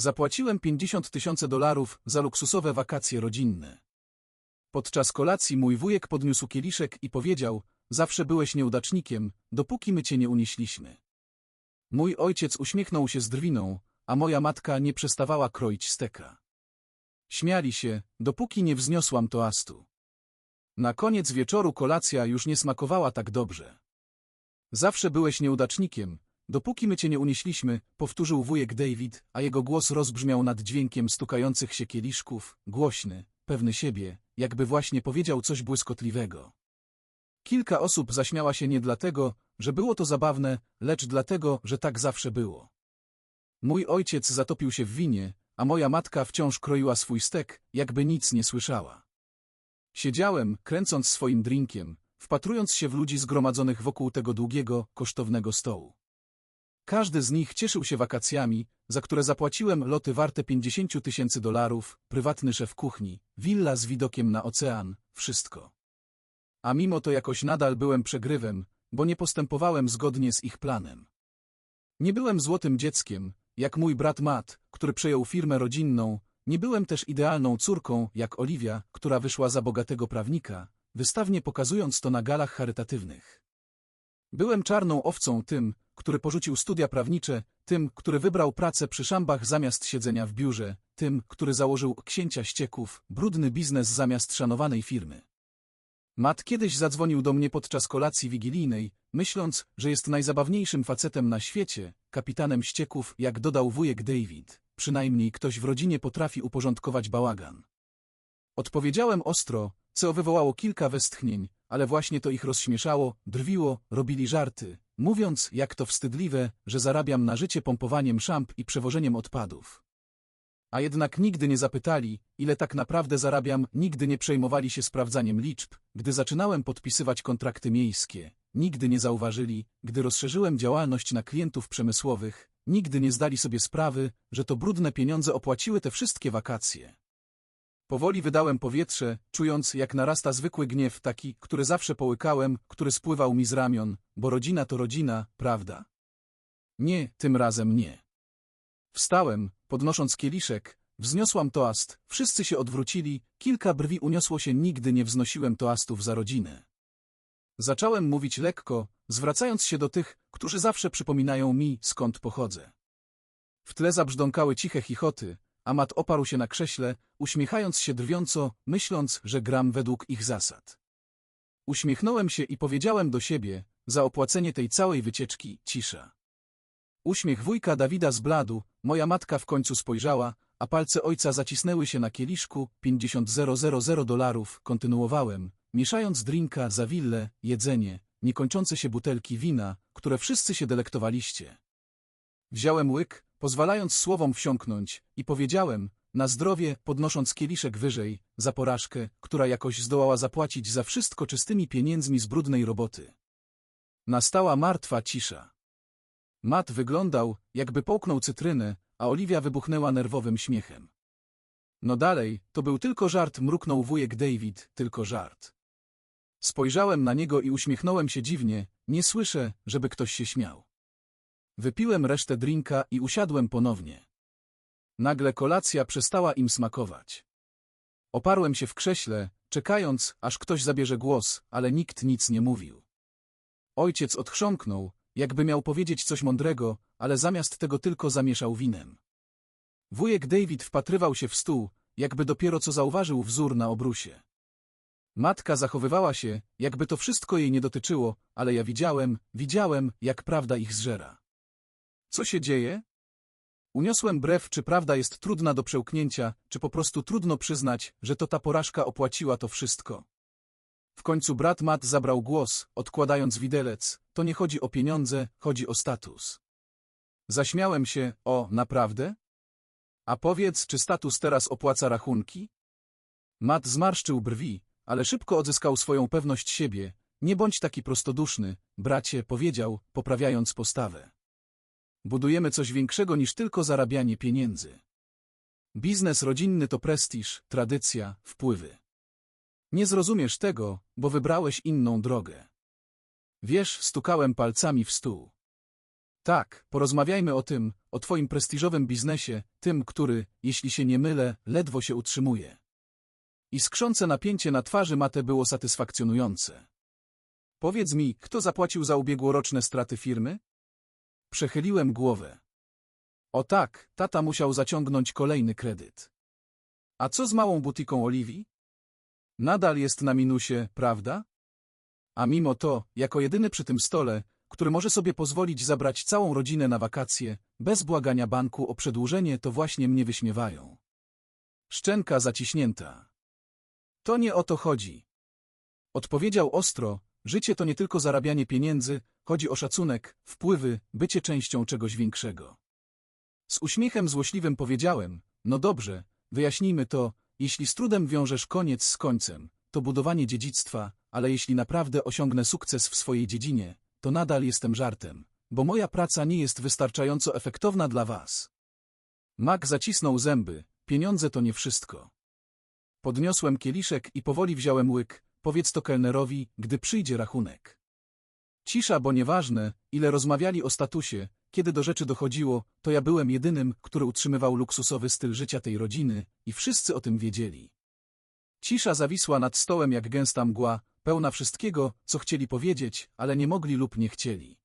Zapłaciłem 50 tysięcy dolarów za luksusowe wakacje rodzinne. Podczas kolacji mój wujek podniósł kieliszek i powiedział, zawsze byłeś nieudacznikiem, dopóki my cię nie unieśliśmy. Mój ojciec uśmiechnął się z drwiną, a moja matka nie przestawała kroić steka. Śmiali się, dopóki nie wzniosłam toastu. Na koniec wieczoru kolacja już nie smakowała tak dobrze. Zawsze byłeś nieudacznikiem, dopóki my cię nie unieśliśmy, powtórzył wujek David, a jego głos rozbrzmiał nad dźwiękiem stukających się kieliszków, głośny, pewny siebie, jakby właśnie powiedział coś błyskotliwego. Kilka osób zaśmiała się nie dlatego, że było to zabawne, lecz dlatego, że tak zawsze było. Mój ojciec zatopił się w winie, a moja matka wciąż kroiła swój stek, jakby nic nie słyszała. Siedziałem, kręcąc swoim drinkiem, wpatrując się w ludzi zgromadzonych wokół tego długiego, kosztownego stołu. Każdy z nich cieszył się wakacjami, za które zapłaciłem loty warte 50 tysięcy dolarów, prywatny szef kuchni, willa z widokiem na ocean, wszystko. A mimo to jakoś nadal byłem przegrywem, bo nie postępowałem zgodnie z ich planem. Nie byłem złotym dzieckiem, jak mój brat Matt, który przejął firmę rodzinną, nie byłem też idealną córką, jak Oliwia, która wyszła za bogatego prawnika, wystawnie pokazując to na galach charytatywnych. Byłem czarną owcą tym, który porzucił studia prawnicze, tym, który wybrał pracę przy szambach zamiast siedzenia w biurze, tym, który założył księcia ścieków, brudny biznes zamiast szanowanej firmy. Matt kiedyś zadzwonił do mnie podczas kolacji wigilijnej, myśląc, że jest najzabawniejszym facetem na świecie, kapitanem ścieków, jak dodał wujek David. Przynajmniej ktoś w rodzinie potrafi uporządkować bałagan. Odpowiedziałem ostro, co wywołało kilka westchnień, ale właśnie to ich rozśmieszało, drwiło, robili żarty, mówiąc, jak to wstydliwe, że zarabiam na życie pompowaniem szamp i przewożeniem odpadów. A jednak nigdy nie zapytali, ile tak naprawdę zarabiam, nigdy nie przejmowali się sprawdzaniem liczb, gdy zaczynałem podpisywać kontrakty miejskie, nigdy nie zauważyli, gdy rozszerzyłem działalność na klientów przemysłowych, nigdy nie zdali sobie sprawy, że to brudne pieniądze opłaciły te wszystkie wakacje. Powoli wydałem powietrze, czując, jak narasta zwykły gniew, taki, który zawsze połykałem, który spływał mi z ramion, bo rodzina to rodzina, prawda? Nie, tym razem nie. Wstałem, podnosząc kieliszek, wzniosłam toast, wszyscy się odwrócili, kilka brwi uniosło się, nigdy nie wznosiłem toastów za rodzinę. Zacząłem mówić lekko, zwracając się do tych, którzy zawsze przypominają mi, skąd pochodzę. W tle zabrzdąkały ciche chichoty, a Mat oparł się na krześle, uśmiechając się drwiąco, myśląc, że gram według ich zasad. Uśmiechnąłem się i powiedziałem do siebie, za opłacenie tej całej wycieczki, cisza. Uśmiech wujka Dawida zbladł, moja matka w końcu spojrzała, a palce ojca zacisnęły się na kieliszku, 50 000 dolarów, kontynuowałem, mieszając drinka za willę, jedzenie, niekończące się butelki wina, które wszyscy się delektowaliście. Wziąłem łyk, pozwalając słowom wsiąknąć, i powiedziałem, na zdrowie, podnosząc kieliszek wyżej, za porażkę, która jakoś zdołała zapłacić za wszystko czystymi pieniędzmi z brudnej roboty. Nastała martwa cisza. Matt wyglądał, jakby połknął cytrynę, a Oliwia wybuchnęła nerwowym śmiechem. No dalej, to był tylko żart, mruknął wujek David, tylko żart. Spojrzałem na niego i uśmiechnąłem się dziwnie, nie słyszę, żeby ktoś się śmiał. Wypiłem resztę drinka i usiadłem ponownie. Nagle kolacja przestała im smakować. Oparłem się w krześle, czekając, aż ktoś zabierze głos, ale nikt nic nie mówił. Ojciec odchrząknął, jakby miał powiedzieć coś mądrego, ale zamiast tego tylko zamieszał winem. Wujek David wpatrywał się w stół, jakby dopiero co zauważył wzór na obrusie. Matka zachowywała się, jakby to wszystko jej nie dotyczyło, ale ja widziałem, widziałem, jak prawda ich zżera. Co się dzieje? Uniosłem brew, czy prawda jest trudna do przełknięcia, czy po prostu trudno przyznać, że to ta porażka opłaciła to wszystko. W końcu brat Matt zabrał głos, odkładając widelec, to nie chodzi o pieniądze, chodzi o status. Zaśmiałem się, o, naprawdę? A powiedz, czy status teraz opłaca rachunki? Matt zmarszczył brwi, ale szybko odzyskał swoją pewność siebie. Nie bądź taki prostoduszny, bracie, powiedział, poprawiając postawę. Budujemy coś większego niż tylko zarabianie pieniędzy. Biznes rodzinny to prestiż, tradycja, wpływy. Nie zrozumiesz tego, bo wybrałeś inną drogę. Wiesz, stukałem palcami w stół. Tak, porozmawiajmy o tym, o twoim prestiżowym biznesie, tym, który, jeśli się nie mylę, ledwo się utrzymuje. Iskrzące napięcie na twarzy Mate było satysfakcjonujące. Powiedz mi, kto zapłacił za ubiegłoroczne straty firmy? Przechyliłem głowę. O tak, tata musiał zaciągnąć kolejny kredyt. A co z małą butiką Oliwii? Nadal jest na minusie, prawda? A mimo to, jako jedyny przy tym stole, który może sobie pozwolić zabrać całą rodzinę na wakacje, bez błagania banku o przedłużenie, to właśnie mnie wyśmiewają. Szczęka zaciśnięta. To nie o to chodzi. Odpowiedział ostro, życie to nie tylko zarabianie pieniędzy, chodzi o szacunek, wpływy, bycie częścią czegoś większego. Z uśmiechem złośliwym powiedziałem, no dobrze, wyjaśnijmy to, jeśli z trudem wiążesz koniec z końcem, to budowanie dziedzictwa, ale jeśli naprawdę osiągnę sukces w swojej dziedzinie, to nadal jestem żartem, bo moja praca nie jest wystarczająco efektowna dla was. Mak zacisnął zęby, pieniądze to nie wszystko. Podniosłem kieliszek i powoli wziąłem łyk, powiedz to kelnerowi, gdy przyjdzie rachunek. Cisza, bo nieważne, ile rozmawiali o statusie, kiedy do rzeczy dochodziło, to ja byłem jedynym, który utrzymywał luksusowy styl życia tej rodziny i wszyscy o tym wiedzieli. Cisza zawisła nad stołem jak gęsta mgła, pełna wszystkiego, co chcieli powiedzieć, ale nie mogli lub nie chcieli.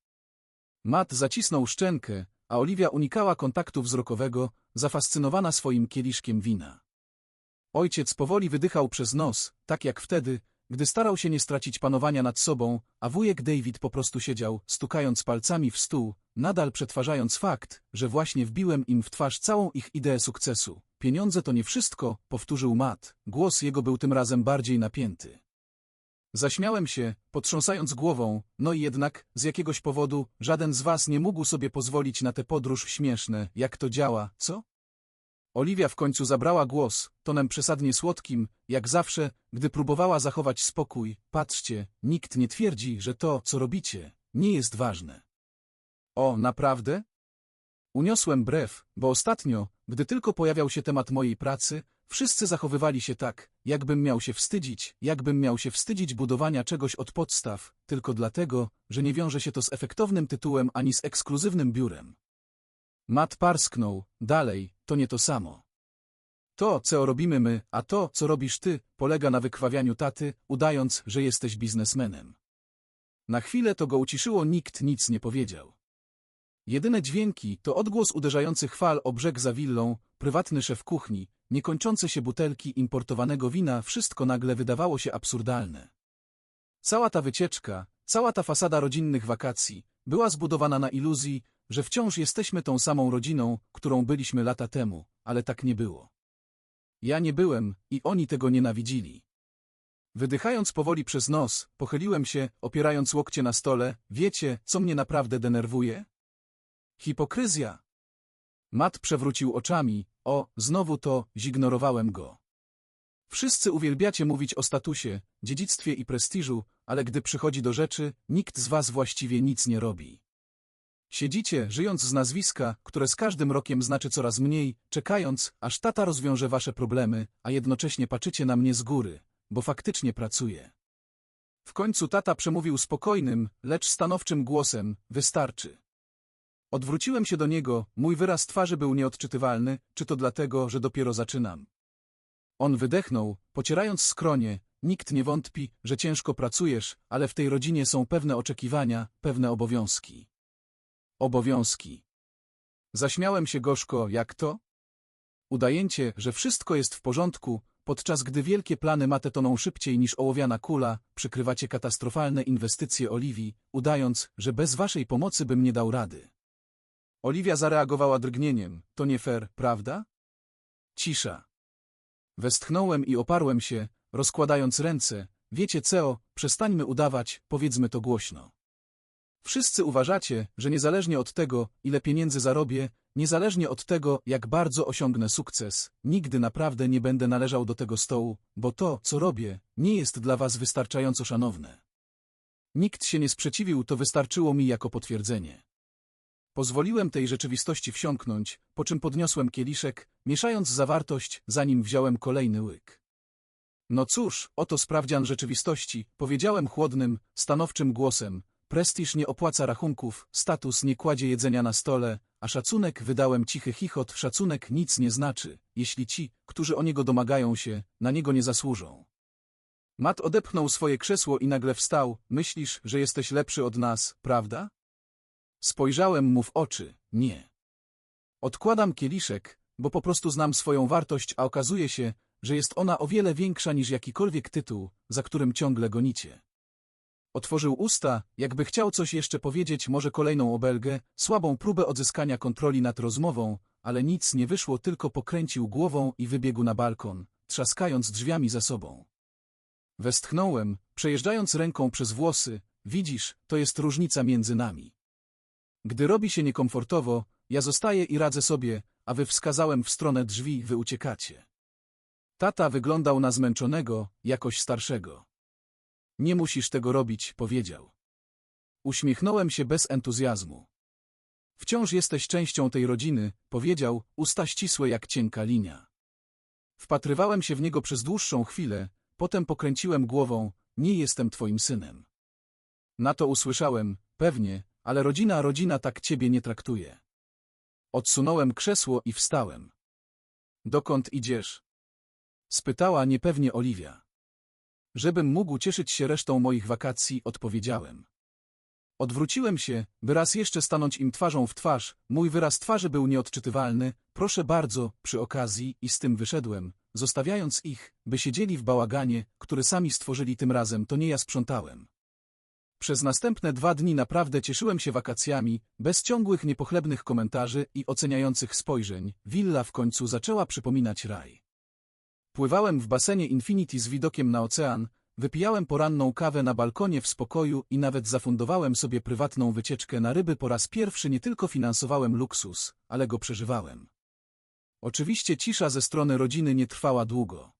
Matt zacisnął szczękę, a Oliwia unikała kontaktu wzrokowego, zafascynowana swoim kieliszkiem wina. Ojciec powoli wydychał przez nos, tak jak wtedy, gdy starał się nie stracić panowania nad sobą, a wujek David po prostu siedział, stukając palcami w stół, nadal przetwarzając fakt, że właśnie wbiłem im w twarz całą ich ideę sukcesu. Pieniądze to nie wszystko, powtórzył Matt, głos jego był tym razem bardziej napięty. Zaśmiałem się, potrząsając głową, no i jednak, z jakiegoś powodu, żaden z was nie mógł sobie pozwolić na tę podróż śmieszne, jak to działa, co? Oliwia w końcu zabrała głos, tonem przesadnie słodkim, jak zawsze, gdy próbowała zachować spokój. Patrzcie, nikt nie twierdzi, że to, co robicie, nie jest ważne. O, naprawdę? Uniosłem brew, bo ostatnio, gdy tylko pojawiał się temat mojej pracy, wszyscy zachowywali się tak, jakbym miał się wstydzić, jakbym miał się wstydzić budowania czegoś od podstaw, tylko dlatego, że nie wiąże się to z efektownym tytułem ani z ekskluzywnym biurem. Matt parsknął, dalej, to nie to samo. To, co robimy my, a to, co robisz ty, polega na wykrwawianiu taty, udając, że jesteś biznesmenem. Na chwilę to go uciszyło, nikt nic nie powiedział. Jedyne dźwięki to odgłos uderzających fal o brzeg za willą, prywatny szef kuchni, niekończące się butelki importowanego wina, wszystko nagle wydawało się absurdalne. Cała ta wycieczka, cała ta fasada rodzinnych wakacji była zbudowana na iluzji, że wciąż jesteśmy tą samą rodziną, którą byliśmy lata temu, ale tak nie było. Ja nie byłem i oni tego nienawidzili. Wydychając powoli przez nos, pochyliłem się, opierając łokcie na stole, wiecie, co mnie naprawdę denerwuje? Hipokryzja. Mat przewrócił oczami, o, znowu to, zignorowałem go. Wszyscy uwielbiacie mówić o statusie, dziedzictwie i prestiżu, ale gdy przychodzi do rzeczy, nikt z was właściwie nic nie robi. Siedzicie, żyjąc z nazwiska, które z każdym rokiem znaczy coraz mniej, czekając, aż tata rozwiąże wasze problemy, a jednocześnie patrzycie na mnie z góry, bo faktycznie pracuję. W końcu tata przemówił spokojnym, lecz stanowczym głosem, wystarczy. Odwróciłem się do niego, mój wyraz twarzy był nieodczytywalny, czy to dlatego, że dopiero zaczynam. On wydechnął, pocierając skronie, nikt nie wątpi, że ciężko pracujesz, ale w tej rodzinie są pewne oczekiwania, pewne obowiązki. Obowiązki. Zaśmiałem się gorzko, jak to? Udajecie, że wszystko jest w porządku, podczas gdy wielkie plany mate toną szybciej niż ołowiana kula, przykrywacie katastrofalne inwestycje Oliwii, udając, że bez waszej pomocy bym nie dał rady. Oliwia zareagowała drgnieniem. To nie fair, prawda? Cisza. Westchnąłem i oparłem się, rozkładając ręce. Wiecie co, przestańmy udawać, powiedzmy to głośno. Wszyscy uważacie, że niezależnie od tego, ile pieniędzy zarobię, niezależnie od tego, jak bardzo osiągnę sukces, nigdy naprawdę nie będę należał do tego stołu, bo to, co robię, nie jest dla was wystarczająco szanowne. Nikt się nie sprzeciwił, to wystarczyło mi jako potwierdzenie. Pozwoliłem tej rzeczywistości wsiąknąć, po czym podniosłem kieliszek, mieszając zawartość, zanim wziąłem kolejny łyk. No cóż, oto sprawdzian rzeczywistości, powiedziałem chłodnym, stanowczym głosem, Prestiż nie opłaca rachunków, status nie kładzie jedzenia na stole, a szacunek wydałem cichy chichot. Szacunek nic nie znaczy, jeśli ci, którzy o niego domagają się, na niego nie zasłużą. Matt odepchnął swoje krzesło i nagle wstał. Myślisz, że jesteś lepszy od nas, prawda? Spojrzałem mu w oczy. Nie. Odkładam kieliszek, bo po prostu znam swoją wartość, a okazuje się, że jest ona o wiele większa niż jakikolwiek tytuł, za którym ciągle gonicie. Otworzył usta, jakby chciał coś jeszcze powiedzieć, może kolejną obelgę, słabą próbę odzyskania kontroli nad rozmową, ale nic nie wyszło, tylko pokręcił głową i wybiegł na balkon, trzaskając drzwiami za sobą. Westchnąłem, przejeżdżając ręką przez włosy, widzisz, to jest różnica między nami. Gdy robi się niekomfortowo, ja zostaję i radzę sobie, a wy wskazałem w stronę drzwi, wy uciekacie. Tata wyglądał na zmęczonego, jakoś starszego. Nie musisz tego robić, powiedział. Uśmiechnąłem się bez entuzjazmu. Wciąż jesteś częścią tej rodziny, powiedział, usta ścisłe jak cienka linia. Wpatrywałem się w niego przez dłuższą chwilę, potem pokręciłem głową, nie jestem twoim synem. Na to usłyszałem, pewnie, ale rodzina, rodzina tak ciebie nie traktuje. Odsunąłem krzesło i wstałem. Dokąd idziesz? Spytała niepewnie Oliwia. Żebym mógł cieszyć się resztą moich wakacji, odpowiedziałem. Odwróciłem się, by raz jeszcze stanąć im twarzą w twarz, mój wyraz twarzy był nieodczytywalny, proszę bardzo, przy okazji, i z tym wyszedłem, zostawiając ich, by siedzieli w bałaganie, który sami stworzyli tym razem, to nie ja sprzątałem. Przez następne dwa dni naprawdę cieszyłem się wakacjami, bez ciągłych niepochlebnych komentarzy i oceniających spojrzeń, willa w końcu zaczęła przypominać raj. Pływałem w basenie Infinity z widokiem na ocean, wypijałem poranną kawę na balkonie w spokoju i nawet zafundowałem sobie prywatną wycieczkę na ryby po raz pierwszy nie tylko finansowałem luksus, ale go przeżywałem. Oczywiście cisza ze strony rodziny nie trwała długo.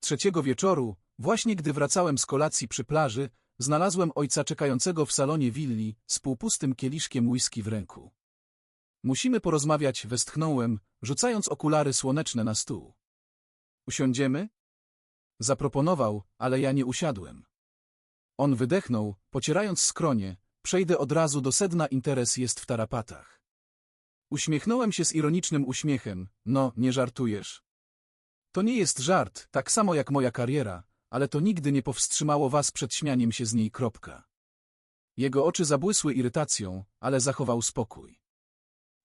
Trzeciego wieczoru, właśnie gdy wracałem z kolacji przy plaży, znalazłem ojca czekającego w salonie willi z półpustym kieliszkiem whisky w ręku. Musimy porozmawiać, westchnąłem, rzucając okulary słoneczne na stół. Usiądziemy? Zaproponował, ale ja nie usiadłem. On wydechnął, pocierając skronie, przejdę od razu do sedna, interes jest w tarapatach. Uśmiechnąłem się z ironicznym uśmiechem, no, nie żartujesz. To nie jest żart, tak samo jak moja kariera, ale to nigdy nie powstrzymało was przed śmianiem się z niej kropka. Jego oczy zabłysły irytacją, ale zachował spokój.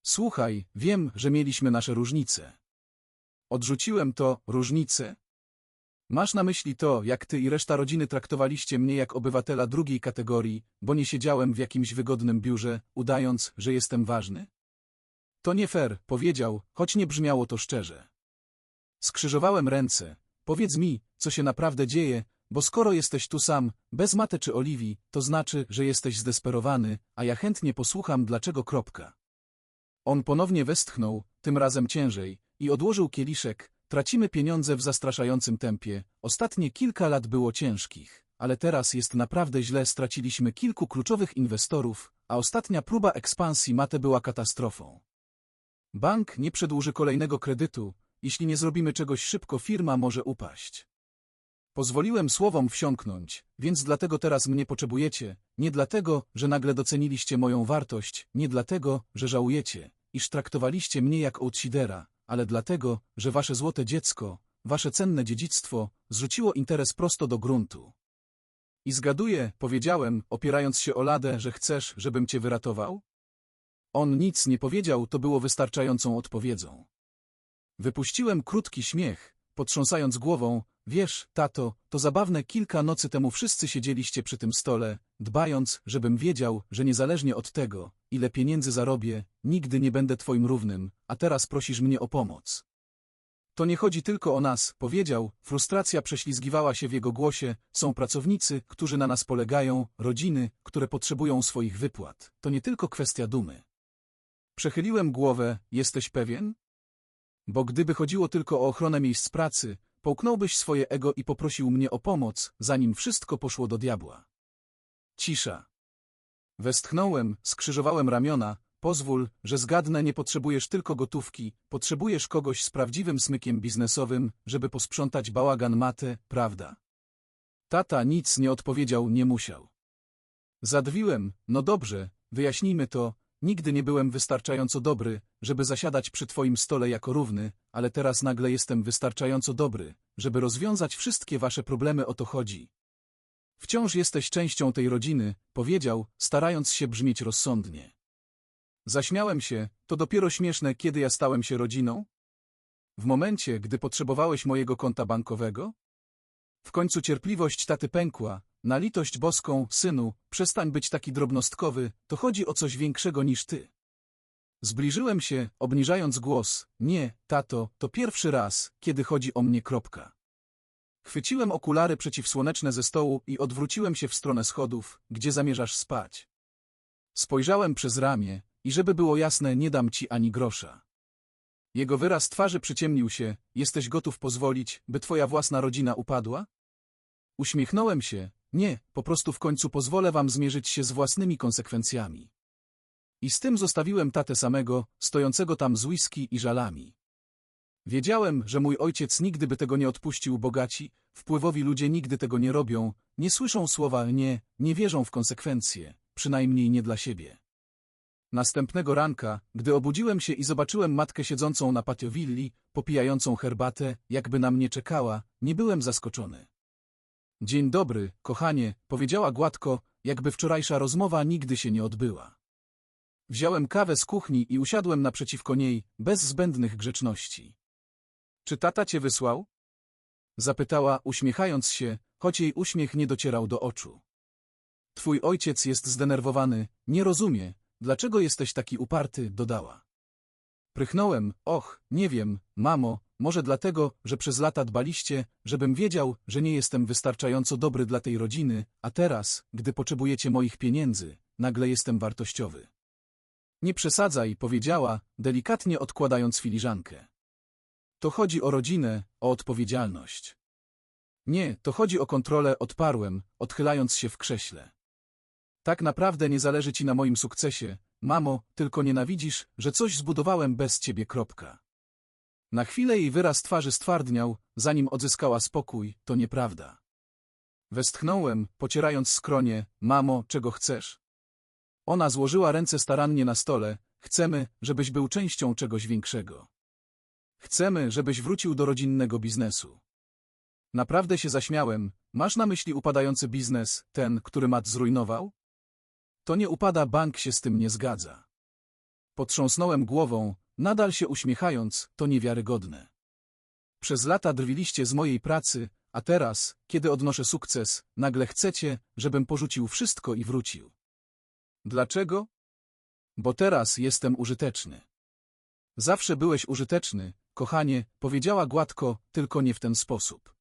Słuchaj, wiem, że mieliśmy nasze różnice. Odrzuciłem to, różnice. Masz na myśli to, jak ty i reszta rodziny traktowaliście mnie jak obywatela drugiej kategorii, bo nie siedziałem w jakimś wygodnym biurze, udając, że jestem ważny? To nie fair, powiedział, choć nie brzmiało to szczerze. Skrzyżowałem ręce. Powiedz mi, co się naprawdę dzieje, bo skoro jesteś tu sam, bez Mate czy Oliwii, to znaczy, że jesteś zdesperowany, a ja chętnie posłucham dlaczego kropka. On ponownie westchnął, tym razem ciężej, i odłożył kieliszek, tracimy pieniądze w zastraszającym tempie, ostatnie kilka lat było ciężkich, ale teraz jest naprawdę źle, straciliśmy kilku kluczowych inwestorów, a ostatnia próba ekspansji Mate była katastrofą. Bank nie przedłuży kolejnego kredytu, jeśli nie zrobimy czegoś szybko firma może upaść. Pozwoliłem słowom wsiąknąć, więc dlatego teraz mnie potrzebujecie, nie dlatego, że nagle doceniliście moją wartość, nie dlatego, że żałujecie, iż traktowaliście mnie jak outsidera, ale dlatego, że wasze złote dziecko, wasze cenne dziedzictwo, zrzuciło interes prosto do gruntu. I zgaduję, powiedziałem, opierając się o ladę, że chcesz, żebym cię wyratował? On nic nie powiedział, to było wystarczającą odpowiedzią. Wypuściłem krótki śmiech, potrząsając głową, wiesz, tato, to zabawne kilka nocy temu wszyscy siedzieliście przy tym stole, dbając, żebym wiedział, że niezależnie od tego, ile pieniędzy zarobię, nigdy nie będę twoim równym, a teraz prosisz mnie o pomoc. To nie chodzi tylko o nas, powiedział, frustracja prześlizgiwała się w jego głosie, są pracownicy, którzy na nas polegają, rodziny, które potrzebują swoich wypłat. To nie tylko kwestia dumy. Przechyliłem głowę, jesteś pewien? Bo gdyby chodziło tylko o ochronę miejsc pracy, połknąłbyś swoje ego i poprosił mnie o pomoc, zanim wszystko poszło do diabła. Cisza. Westchnąłem, skrzyżowałem ramiona, pozwól, że zgadnę, nie potrzebujesz tylko gotówki, potrzebujesz kogoś z prawdziwym smykiem biznesowym, żeby posprzątać bałagan matę, prawda? Tata nic nie odpowiedział, nie musiał. Zadwiłem, no dobrze, wyjaśnijmy to, Nigdy nie byłem wystarczająco dobry, żeby zasiadać przy twoim stole jako równy, ale teraz nagle jestem wystarczająco dobry, żeby rozwiązać wszystkie wasze problemy o to chodzi. Wciąż jesteś częścią tej rodziny, powiedział, starając się brzmieć rozsądnie. Zaśmiałem się, to dopiero śmieszne, kiedy ja stałem się rodziną? W momencie, gdy potrzebowałeś mojego konta bankowego? W końcu cierpliwość taty pękła, na litość boską, synu, przestań być taki drobnostkowy, to chodzi o coś większego niż ty. Zbliżyłem się, obniżając głos, nie, tato, to pierwszy raz, kiedy chodzi o mnie kropka. Chwyciłem okulary przeciwsłoneczne ze stołu i odwróciłem się w stronę schodów, gdzie zamierzasz spać. Spojrzałem przez ramię i żeby było jasne, nie dam ci ani grosza. Jego wyraz twarzy przyciemnił się, jesteś gotów pozwolić, by twoja własna rodzina upadła? Uśmiechnąłem się, nie, po prostu w końcu pozwolę wam zmierzyć się z własnymi konsekwencjami. I z tym zostawiłem tatę samego, stojącego tam z whisky i żalami. Wiedziałem, że mój ojciec nigdy by tego nie odpuścił bogaci, wpływowi ludzie nigdy tego nie robią, nie słyszą słowa nie, nie wierzą w konsekwencje, przynajmniej nie dla siebie. Następnego ranka, gdy obudziłem się i zobaczyłem matkę siedzącą na patio willi, popijającą herbatę, jakby na mnie czekała, nie byłem zaskoczony. Dzień dobry, kochanie, powiedziała gładko, jakby wczorajsza rozmowa nigdy się nie odbyła. Wziąłem kawę z kuchni i usiadłem naprzeciwko niej, bez zbędnych grzeczności. Czy tata cię wysłał? Zapytała, uśmiechając się, choć jej uśmiech nie docierał do oczu. Twój ojciec jest zdenerwowany, nie rozumie, dlaczego jesteś taki uparty, dodała. Prychnąłem, och, nie wiem, mamo, może dlatego, że przez lata dbaliście, żebym wiedział, że nie jestem wystarczająco dobry dla tej rodziny, a teraz, gdy potrzebujecie moich pieniędzy, nagle jestem wartościowy. Nie przesadzaj, powiedziała, delikatnie odkładając filiżankę. To chodzi o rodzinę, o odpowiedzialność. Nie, to chodzi o kontrolę, odparłem, odchylając się w krześle. Tak naprawdę nie zależy ci na moim sukcesie, mamo, tylko nienawidzisz, że coś zbudowałem bez ciebie, kropka. Na chwilę jej wyraz twarzy stwardniał, zanim odzyskała spokój, to nieprawda. Westchnąłem, pocierając skronie, mamo, czego chcesz? Ona złożyła ręce starannie na stole, chcemy, żebyś był częścią czegoś większego. Chcemy, żebyś wrócił do rodzinnego biznesu. Naprawdę się zaśmiałem, masz na myśli upadający biznes, ten, który Matt zrujnował? To nie upada, bank się z tym nie zgadza. Potrząsnąłem głową, nadal się uśmiechając, to niewiarygodne. Przez lata drwiliście z mojej pracy, a teraz, kiedy odnoszę sukces, nagle chcecie, żebym porzucił wszystko i wrócił. Dlaczego? Bo teraz jestem użyteczny. Zawsze byłeś użyteczny, kochanie, powiedziała gładko, tylko nie w ten sposób.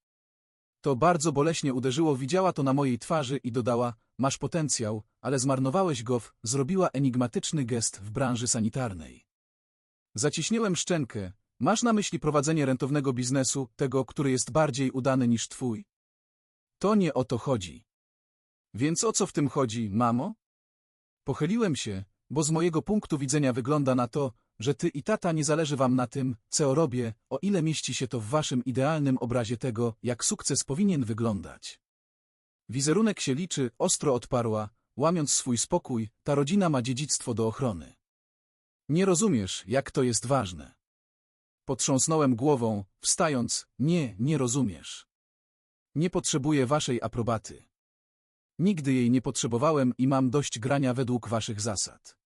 To bardzo boleśnie uderzyło, widziała to na mojej twarzy i dodała, masz potencjał, ale zmarnowałeś go w, zrobiła enigmatyczny gest w branży sanitarnej. Zaciśniłem szczękę, masz na myśli prowadzenie rentownego biznesu, tego, który jest bardziej udany niż twój? To nie o to chodzi. Więc o co w tym chodzi, mamo? Pochyliłem się, bo z mojego punktu widzenia wygląda na to, że ty i tata nie zależy wam na tym, co robię, o ile mieści się to w waszym idealnym obrazie tego, jak sukces powinien wyglądać. Wizerunek się liczy, ostro odparła, łamiąc swój spokój, ta rodzina ma dziedzictwo do ochrony. Nie rozumiesz, jak to jest ważne. Potrząsnąłem głową, wstając, nie, nie rozumiesz. Nie potrzebuję waszej aprobaty. Nigdy jej nie potrzebowałem i mam dość grania według waszych zasad.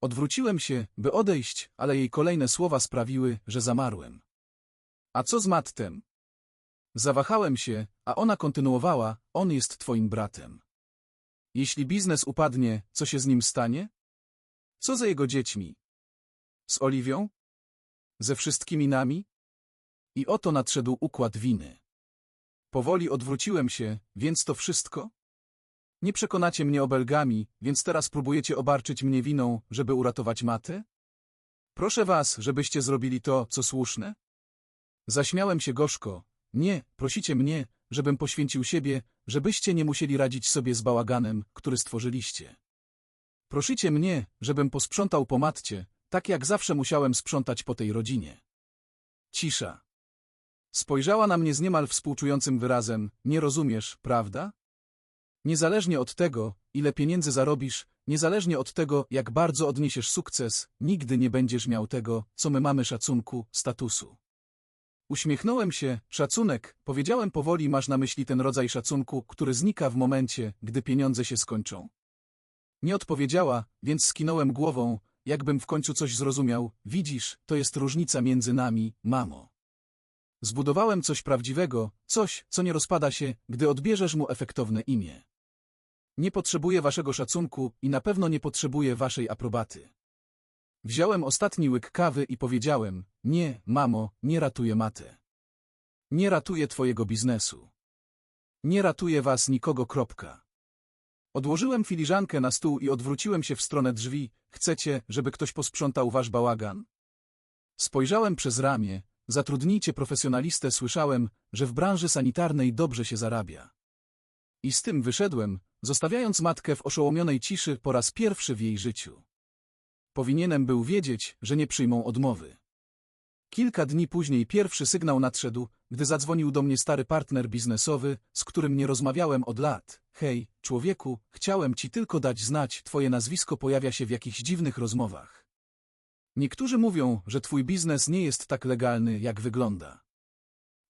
Odwróciłem się, by odejść, ale jej kolejne słowa sprawiły, że zamarłem. A co z Mattem? Zawahałem się, a ona kontynuowała, on jest twoim bratem. Jeśli biznes upadnie, co się z nim stanie? Co za jego dziećmi? Z Oliwią? Ze wszystkimi nami? I oto nadszedł układ winy. Powoli odwróciłem się, więc to wszystko? Nie przekonacie mnie obelgami, więc teraz próbujecie obarczyć mnie winą, żeby uratować matę? Proszę was, żebyście zrobili to, co słuszne? Zaśmiałem się gorzko. Nie, prosicie mnie, żebym poświęcił siebie, żebyście nie musieli radzić sobie z bałaganem, który stworzyliście. Prosicie mnie, żebym posprzątał po matcie, tak jak zawsze musiałem sprzątać po tej rodzinie. Cisza. Spojrzała na mnie z niemal współczującym wyrazem, nie rozumiesz, prawda? Niezależnie od tego, ile pieniędzy zarobisz, niezależnie od tego, jak bardzo odniesiesz sukces, nigdy nie będziesz miał tego, co my mamy szacunku, statusu. Uśmiechnąłem się, szacunek, powiedziałem powoli, masz na myśli ten rodzaj szacunku, który znika w momencie, gdy pieniądze się skończą. Nie odpowiedziała, więc skinąłem głową, jakbym w końcu coś zrozumiał. Widzisz, to jest różnica między nami, mamo. Zbudowałem coś prawdziwego, coś, co nie rozpada się, gdy odbierzesz mu efektowne imię. Nie potrzebuję waszego szacunku i na pewno nie potrzebuję waszej aprobaty. Wziąłem ostatni łyk kawy i powiedziałem, nie, mamo, nie ratuję matę. Nie ratuję twojego biznesu. Nie ratuję was nikogo, kropka. Odłożyłem filiżankę na stół i odwróciłem się w stronę drzwi. Chcecie, żeby ktoś posprzątał wasz bałagan? Spojrzałem przez ramię. Zatrudnijcie profesjonalistę, słyszałem, że w branży sanitarnej dobrze się zarabia. I z tym wyszedłem, zostawiając matkę w oszołomionej ciszy po raz pierwszy w jej życiu. Powinienem był wiedzieć, że nie przyjmą odmowy. Kilka dni później pierwszy sygnał nadszedł, gdy zadzwonił do mnie stary partner biznesowy, z którym nie rozmawiałem od lat. Hej, człowieku, chciałem ci tylko dać znać, twoje nazwisko pojawia się w jakichś dziwnych rozmowach. Niektórzy mówią, że twój biznes nie jest tak legalny, jak wygląda.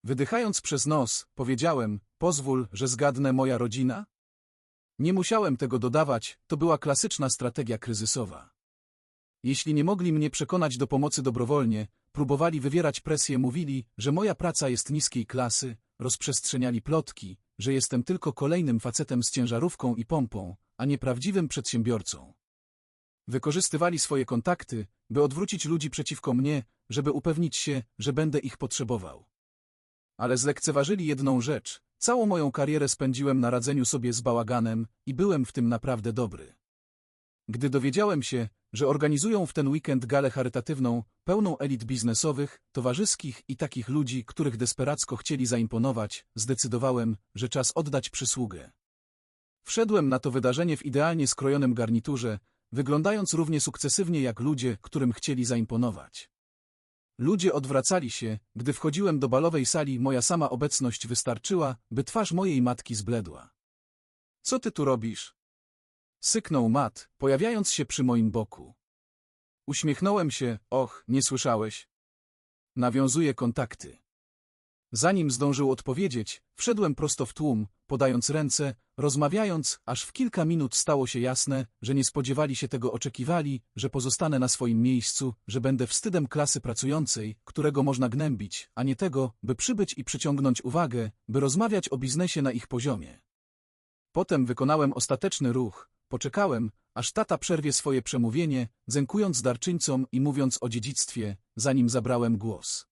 Wydychając przez nos, powiedziałem, pozwól, że zgadnę moja rodzina? Nie musiałem tego dodawać, to była klasyczna strategia kryzysowa. Jeśli nie mogli mnie przekonać do pomocy dobrowolnie, próbowali wywierać presję, mówili, że moja praca jest niskiej klasy, rozprzestrzeniali plotki, że jestem tylko kolejnym facetem z ciężarówką i pompą, a nie prawdziwym przedsiębiorcą. Wykorzystywali swoje kontakty, by odwrócić ludzi przeciwko mnie, żeby upewnić się, że będę ich potrzebował. Ale zlekceważyli jedną rzecz. Całą moją karierę spędziłem na radzeniu sobie z bałaganem i byłem w tym naprawdę dobry. Gdy dowiedziałem się, że organizują w ten weekend galę charytatywną, pełną elit biznesowych, towarzyskich i takich ludzi, których desperacko chcieli zaimponować, zdecydowałem, że czas oddać przysługę. Wszedłem na to wydarzenie w idealnie skrojonym garniturze, wyglądając równie sukcesywnie jak ludzie, którym chcieli zaimponować. Ludzie odwracali się, gdy wchodziłem do balowej sali, moja sama obecność wystarczyła, by twarz mojej matki zbledła. Co ty tu robisz? Syknął Matt, pojawiając się przy moim boku. Uśmiechnąłem się, och, nie słyszałeś. Nawiązuję kontakty. Zanim zdążył odpowiedzieć, wszedłem prosto w tłum, podając ręce, rozmawiając, aż w kilka minut stało się jasne, że nie spodziewali się tego oczekiwali, że pozostanę na swoim miejscu, że będę wstydem klasy pracującej, którego można gnębić, a nie tego, by przybyć i przyciągnąć uwagę, by rozmawiać o biznesie na ich poziomie. Potem wykonałem ostateczny ruch, poczekałem, aż tata przerwie swoje przemówienie, zękując darczyńcom i mówiąc o dziedzictwie, zanim zabrałem głos.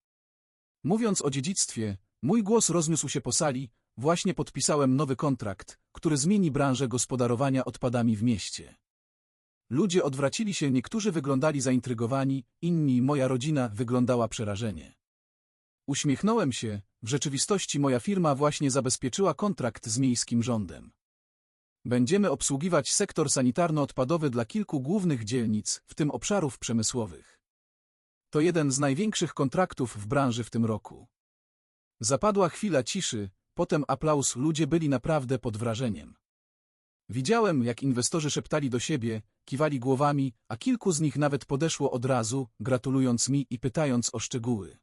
Mówiąc o dziedzictwie, mój głos rozniósł się po sali, właśnie podpisałem nowy kontrakt, który zmieni branżę gospodarowania odpadami w mieście. Ludzie odwracili się, niektórzy wyglądali zaintrygowani, inni, moja rodzina, wyglądała przerażenie. Uśmiechnąłem się, w rzeczywistości moja firma właśnie zabezpieczyła kontrakt z miejskim rządem. Będziemy obsługiwać sektor sanitarno-odpadowy dla kilku głównych dzielnic, w tym obszarów przemysłowych. To jeden z największych kontraktów w branży w tym roku. Zapadła chwila ciszy, potem aplauz, ludzie byli naprawdę pod wrażeniem. Widziałem, jak inwestorzy szeptali do siebie, kiwali głowami, a kilku z nich nawet podeszło od razu, gratulując mi i pytając o szczegóły.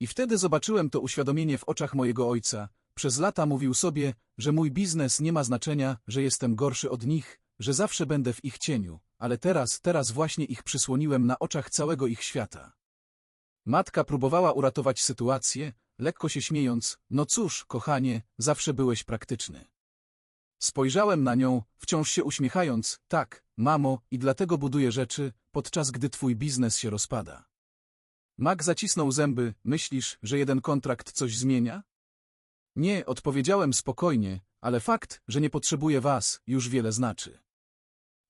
I wtedy zobaczyłem to uświadomienie w oczach mojego ojca, przez lata mówił sobie, że mój biznes nie ma znaczenia, że jestem gorszy od nich, że zawsze będę w ich cieniu, ale teraz, teraz właśnie ich przysłoniłem na oczach całego ich świata. Matka próbowała uratować sytuację, lekko się śmiejąc, no cóż, kochanie, zawsze byłeś praktyczny. Spojrzałem na nią, wciąż się uśmiechając, tak, mamo, i dlatego buduję rzeczy, podczas gdy twój biznes się rozpada. Mak zacisnął zęby, myślisz, że jeden kontrakt coś zmienia? Nie, odpowiedziałem spokojnie, ale fakt, że nie potrzebuję was, już wiele znaczy.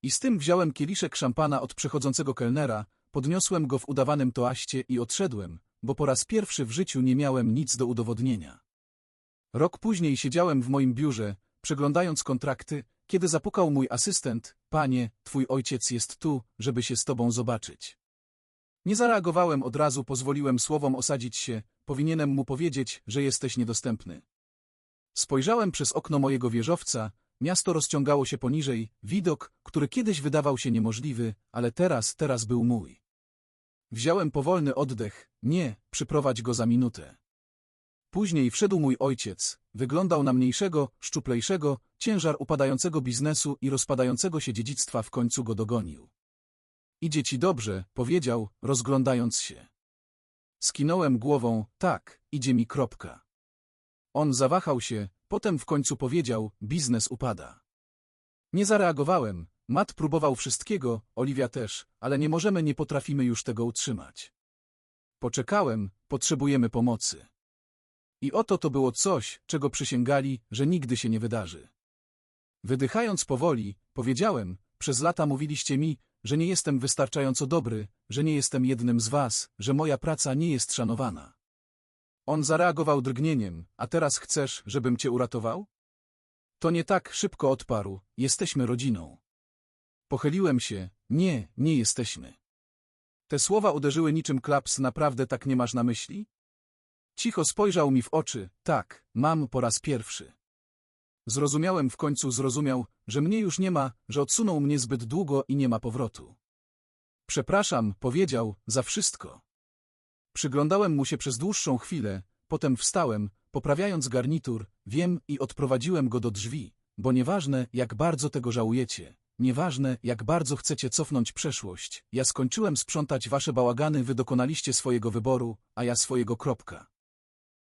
I z tym wziąłem kieliszek szampana od przechodzącego kelnera, podniosłem go w udawanym toaście i odszedłem, bo po raz pierwszy w życiu nie miałem nic do udowodnienia. Rok później siedziałem w moim biurze, przeglądając kontrakty, kiedy zapukał mój asystent, panie, twój ojciec jest tu, żeby się z tobą zobaczyć. Nie zareagowałem od razu, pozwoliłem słowom osadzić się, powinienem mu powiedzieć, że jesteś niedostępny. Spojrzałem przez okno mojego wieżowca, miasto rozciągało się poniżej, widok, który kiedyś wydawał się niemożliwy, ale teraz, teraz był mój. Wziąłem powolny oddech, nie, przyprowadź go za minutę. Później wszedł mój ojciec, wyglądał na mniejszego, szczuplejszego, ciężar upadającego biznesu i rozpadającego się dziedzictwa w końcu go dogonił. Idzie ci dobrze, powiedział, rozglądając się. Skinąłem głową, tak, idzie mi kropka. On zawahał się, potem w końcu powiedział, biznes upada. Nie zareagowałem, Matt próbował wszystkiego, Oliwia też, ale nie możemy, nie potrafimy już tego utrzymać. Poczekałem, potrzebujemy pomocy. I oto to było coś, czego przysięgali, że nigdy się nie wydarzy. Wydychając powoli, powiedziałem, przez lata mówiliście mi, że nie jestem wystarczająco dobry, że nie jestem jednym z was, że moja praca nie jest szanowana. On zareagował drgnieniem, a teraz chcesz, żebym cię uratował? To nie tak szybko odparł, jesteśmy rodziną. Pochyliłem się, nie, nie jesteśmy. Te słowa uderzyły niczym klaps, naprawdę tak nie masz na myśli? Cicho spojrzał mi w oczy, tak, mam po raz pierwszy. Zrozumiałem w końcu, zrozumiał, że mnie już nie ma, że odsunął mnie zbyt długo i nie ma powrotu. Przepraszam, powiedział, za wszystko. Przyglądałem mu się przez dłuższą chwilę, potem wstałem, poprawiając garnitur, wiem i odprowadziłem go do drzwi, bo nieważne, jak bardzo tego żałujecie, nieważne, jak bardzo chcecie cofnąć przeszłość, ja skończyłem sprzątać wasze bałagany, wy dokonaliście swojego wyboru, a ja swojego kropka.